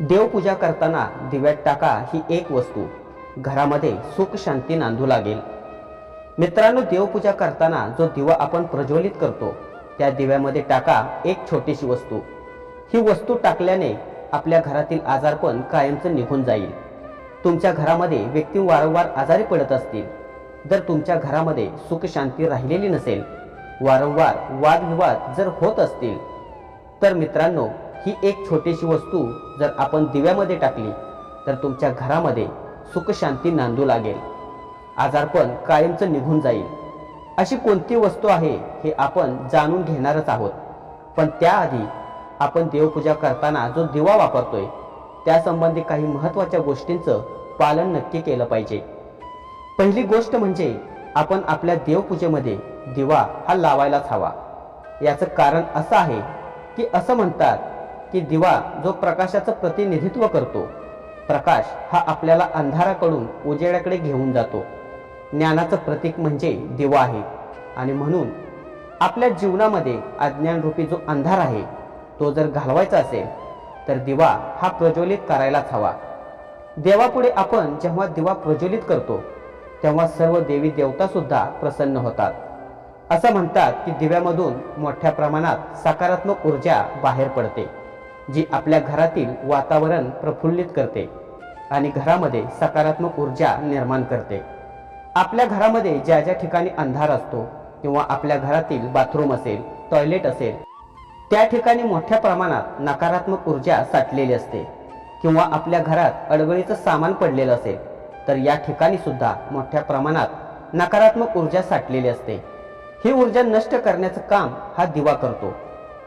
देवपूजा करताना दिव्यात टाका ही एक वस्तू. घरामध्ये सुख शांती नांदू लागेल. मित्रांनो देवपूजा करताना जो दिवा आपण प्रज्वलित करतो त्या दिव्यामध्ये टाका एक छोटीशी वस्तू. ही वस्तू टाकल्याने आपल्या घरातील आजारपण कायमचं निघून जाईल. तुमच्या घरामध्ये व्यक्ती वारंवार आजारी पडत असतील. जर तुमच्या घरामध्ये सुख शांती राहिलेली नसेल वारंवार वादविवाद जर होत असतील तर मित्रांनो ही एक छोटीशी वस्तू जर आपण दिव्यामध्ये टाकली तर तुमच्या घरामध्ये सुखशांती नांदू लागेल. आजारपण कायमचं निघून जाईल. अशी कोणती वस्तू आहे हे आपण जाणून घेणारच आहोत. पण त्याआधी आपण देवपूजा करताना जो दिवा वापरतोय त्यासंबंधी काही महत्त्वाच्या गोष्टींचं पालन नक्की केलं पाहिजे. पहिली गोष्ट म्हणजे आपण आपल्या देवपूजेमध्ये दिवा हा लावायलाच हवा. याचं कारण असं आहे की असं म्हणतात की दिवा जो प्रकाशाचं प्रतिनिधित्व करतो प्रकाश हा आपल्याला अंधाराकडून उजेडाकडे घेऊन जातो. ज्ञानाचं प्रतीक म्हणजे दिवा आहे. आणि म्हणून आपल्या जीवनामध्ये अज्ञानरूपी जो अंधार आहे तो जर घालवायचा असेल तर दिवा हा प्रज्वलित करायलाच हवा. देवापुढे आपण जेव्हा दिवा प्रज्वलित करतो तेव्हा सर्व देवी देवतासुद्धा प्रसन्न होतात. असं म्हणतात की दिव्यामधून मोठ्या प्रमाणात सकारात्मक ऊर्जा बाहेर पडते. जी आपल्या घरातील वातावरण प्रफुल्लित करते आणि घरामध्ये सकारात्मक ऊर्जा निर्माण करते. आपल्या घरामध्ये ज्या ज्या ठिकाणी अंधार असतो किंवा आपल्या घरातील बाथरूम असेल टॉयलेट असेल त्या ठिकाणी मोठ्या प्रमाणात नकारात्मक ऊर्जा साठलेली असते किंवा आपल्या घरात अडगळीचं सामान पडलेलं असेल तर या ठिकाणी सुद्धा मोठ्या प्रमाणात नकारात्मक ऊर्जा साठलेली असते. ही ऊर्जा नष्ट करण्याचं काम हा दिवा करतो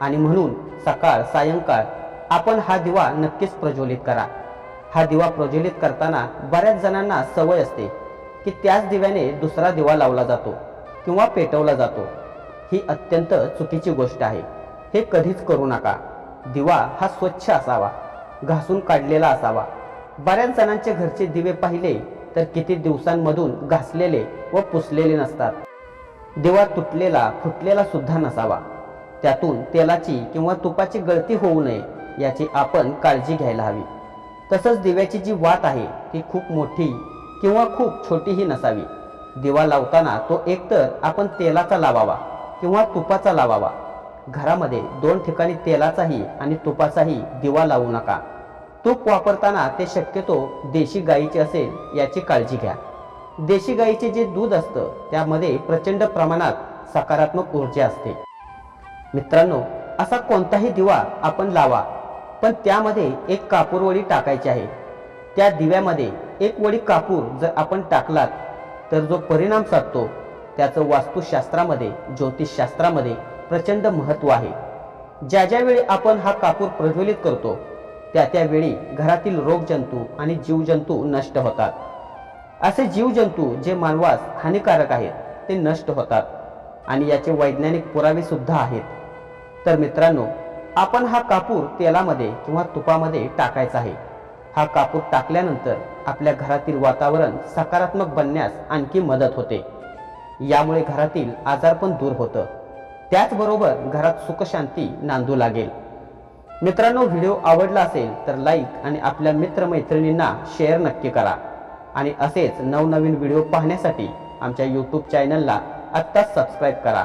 आणि म्हणून सकाळ सायंकाळ आपण हा दिवा नक्कीच प्रज्वलित करा. हा दिवा प्रज्वलित करताना बऱ्याच जणांना सवय असते की त्याच दिव्याने दुसरा दिवा लावला जातो किंवा पेटवला जातो. ही अत्यंत चुकीची गोष्ट आहे. हे कधीच करू नका. दिवा हा स्वच्छ असावा. घासून काढलेला असावा. बऱ्याच जणांचे घरचे दिवे पाहिले तर किती दिवसांमधून घासलेले व पुसलेले नसतात. दिवा तुटलेला फुटलेला सुद्धा नसावा. त्यातून तेलाची किंवा तुपाची गळती होऊ नये. याची आपण काळजी घ्यायला हवी. तसंच दिव्याची जी वात आहे ती खूप मोठी किंवा खूप छोटीही नसावी. दिवा लावताना तो एकतर आपण तेलाचा लावावा किंवा तुपाचा लावावा. घरामध्ये दोन ठिकाणी तेलाचाही आणि तुपाचाही दिवा लावू नका. तूप वापरताना ते शक्यतो देशी गाईचे असेल याची काळजी घ्या. देशी गाईचे जे दूध असतं त्यामध्ये प्रचंड प्रमाणात सकारात्मक ऊर्जा असते. मित्रांनो असा कोणताही दिवा आपण लावा पण त्यामध्ये एक कापूर वडी टाकायची आहे. त्या दिव्यामध्ये एक वडी कापूर जर आपण टाकलात तर जो परिणाम साधतो त्याचं वास्तुशास्त्रामध्ये ज्योतिषशास्त्रामध्ये प्रचंड महत्त्व आहे. ज्या ज्यावेळी आपण हा कापूर प्रज्वलित करतो त्या त्यावेळी घरातील रोगजंतू आणि जीवजंतू नष्ट होतात. असे जीवजंतू जे मानवास हानिकारक आहेत ते नष्ट होतात आणि याचे वैज्ञानिक पुरावे सुद्धा आहेत. तर मित्रांनो आपण हा कापूर तेलामध्ये किंवा तुपामध्ये टाकायचा आहे. हा कापूर टाकल्यानंतर आपल्या घरातील वातावरण सकारात्मक बनण्यास आणखी मदत होते. यामुळे घरातील आजारपण दूर होतं. त्याचबरोबर घरात सुखशांती नांदू लागेल. मित्रांनो व्हिडिओ आवडला असेल तर लाईक आणि आपल्या मित्रमैत्रिणींना शेअर नक्की करा. आणि असेच नवनवीन व्हिडिओ पाहण्यासाठी आमच्या यूट्यूब चॅनलला आत्ताच सबस्क्राईब करा.